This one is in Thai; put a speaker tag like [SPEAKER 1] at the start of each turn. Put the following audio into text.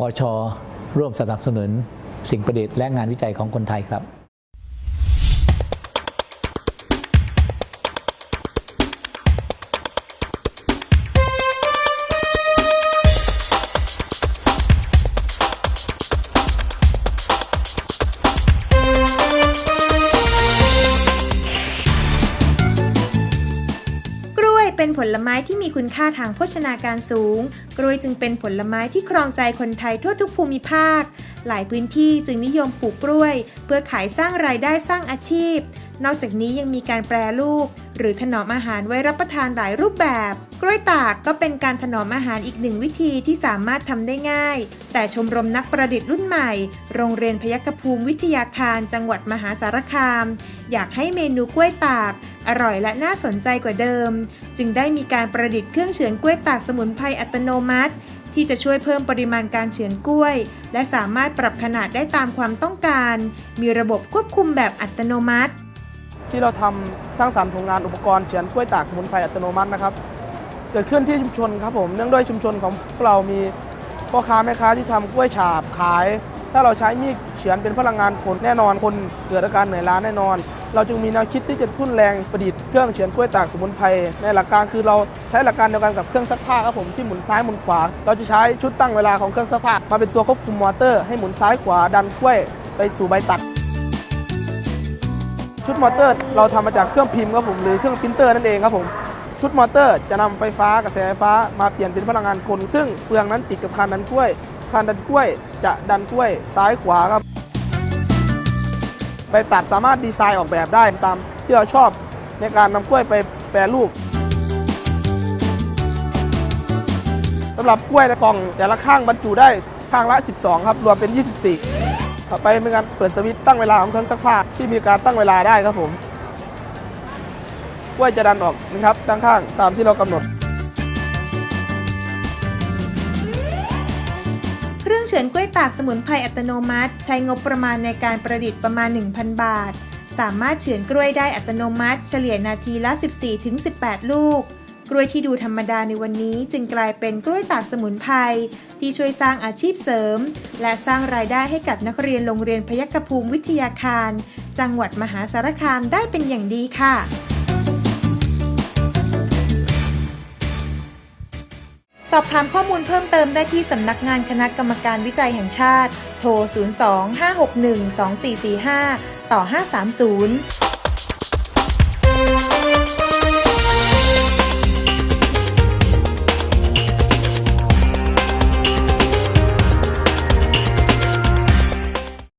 [SPEAKER 1] วช ร่วมสนับสนุนสิ่งประดิษฐ์และงานวิจัยของคนไทยครับ
[SPEAKER 2] เป็นผลไม้ที่มีคุณค่าทางโภชนาการสูง กล้วยจึงเป็นผลไม้ที่ครองใจคนไทยทั่วทุกภูมิภาค หลายพื้นที่จึงนิยมปลูกกล้วย เพื่อขายสร้างรายได้สร้างอาชีพ นอกจากนี้ยังมีการแปรรูป หรือถนอมอาหารไว้รับประทานหลายรูปแบบ กล้วยตากก็เป็นการถนอมอาหารอีกหนึ่งวิธีที่สามารถทำได้ง่าย แต่ชมรมนักประดิษฐ์รุ่นใหม่ โรงเรียนพยัคฆภูมิวิทยาคาร จังหวัดมหาสารคาม อยากให้เมนูกล้วยตากอร่อยและน่าสนใจกว่าเดิม จึงได้มีการประดิษฐ์เครื่องเฉือนกล้วยตากสมุนไพรอัตโนมัติ ที่จะช่วยเพิ่มปริมาณการเฉือนกล้วย และสามารถปรับขนาดได้ตามความต้องการ มีระบบควบคุมแบบอัตโนมัติ
[SPEAKER 3] ที่เราทำสร้างสรรค์ผลงานอุปกรณ์เฉือนกล้วยตากสมุนไพรอัตโนมัตินะครับ เกิดขึ้นที่ชุมชนครับผมเนื่องด้วยชุมชนของพวกเรามีพ่อค้าแม่ค้าที่ทำกล้วยฉาบขาย ถ้าเราใช้มีด ฉือนเป็นพลังงานคนแน่นอนคนเกิดอาการเหนื่อยล้าแน่นอน เราจึงมีแนวคิดที่จะทุ่นแรงประดิษฐ์เครื่องเฉือนกล้วยตากสมุนไพรในหลักการคือเราใช้หลักการเดียวกันกับเครื่องซักผ้าครับผมที่หมุนซ้ายหมุนขวา เราจะใช้ชุดตั้งเวลาของเครื่องซักผ้ามาเป็นตัวควบคุมมอเตอร์ให้หมุนซ้ายขวาดันกล้วยไปสู่ใบตัดชุดมอเตอร์ เราทำมาจากเครื่องพิมพ์ครับผมหรือเครื่องปรินเตอร์นั่นเองครับผม ชุดมอเตอร์จะนำไฟฟ้ากระแสไฟฟ้ามาเปลี่ยนเป็นพลังงานคนซึ่งเฟืองนั้นติดกับคานดันกล้วย คานดันกล้วย จะดันกล้วยซ้ายขวาครับ ไปตัดสามารถดีไซน์ออกแบบได้ตามที่เราชอบในการนำกล้วยไปแปรรูปสำหรับกล้วยในกล่องแต่ละข้างบรรจุได้ข้างละ 12 ครับ รวมเป็น 24 ต่อไปเป็นการเปิดสวิตช์ตั้งเวลาของเครื่องซักผ้าที่มีการตั้งเวลาได้ครับผม วยจะดันออกนะครับด้านข้างตามที่เรากำหนด
[SPEAKER 2] เครื่องเฉือนกล้วยตากสมุนไพรอัตโนมัติ ใช้งบประมาณในการประดิษฐ์ประมาณ 1,000 บาท สามารถเฉือนกล้วยได้อัตโนมัติ เฉลี่ยนาทีละ 14-18 ลูกกล้วยที่ดูธรรมดาในวันนี้จึงกลายเป็นกล้วยตากสมุนไพรที่ช่วยสร้างอาชีพเสริม และสร้างรายได้ให้กับนักเรียนโรงเรียนพยัคฆภูมิวิทยาคาร จังหวัดมหาสารคามได้เป็นอย่างดีค่ะ สอบถามข้อมูลเพิ่มเติมได้ที่สำนักงานคณะกรรมการวิจัยแห่งชาติ โทร 02 561 2445 ต่อ 530